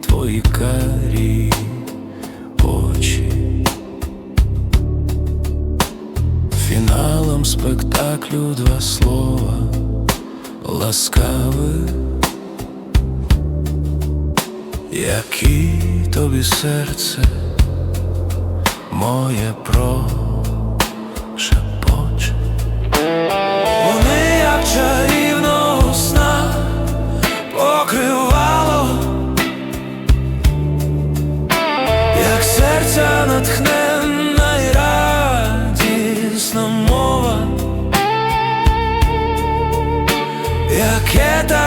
твої карі очі. Фіналом спектаклю два слова ласкавих, які тобі серце моє прошепоче.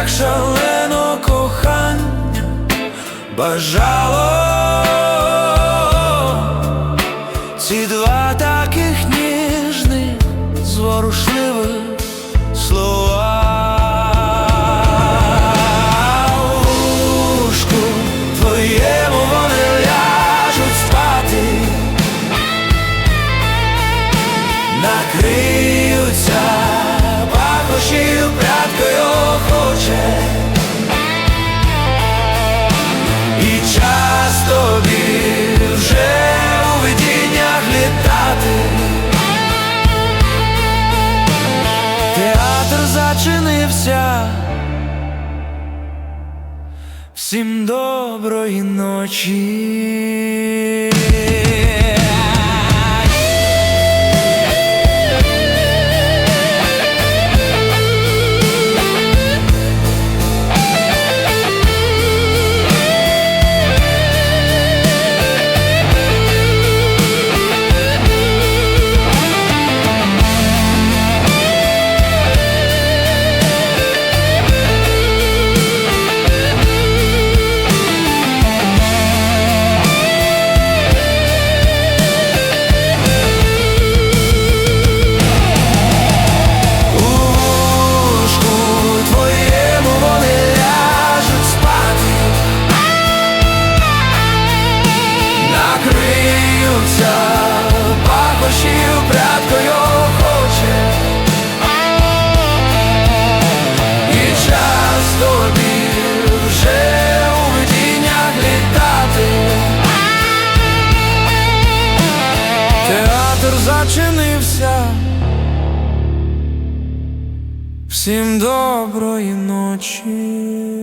Так шалено кохання бажало. Ці два таких ніжних, зворушливих слова. У лужку твоєму вони ляжуть спати, зачинився. Всім доброї ночі. Зачинився. Всім доброї ночі.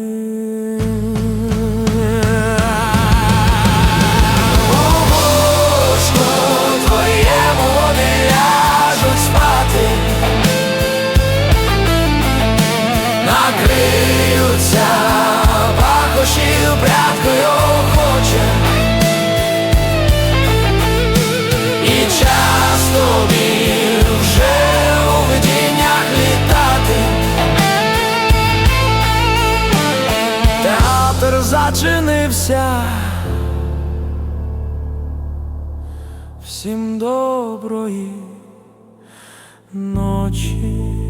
Театр зачинився. Всім доброї ночі.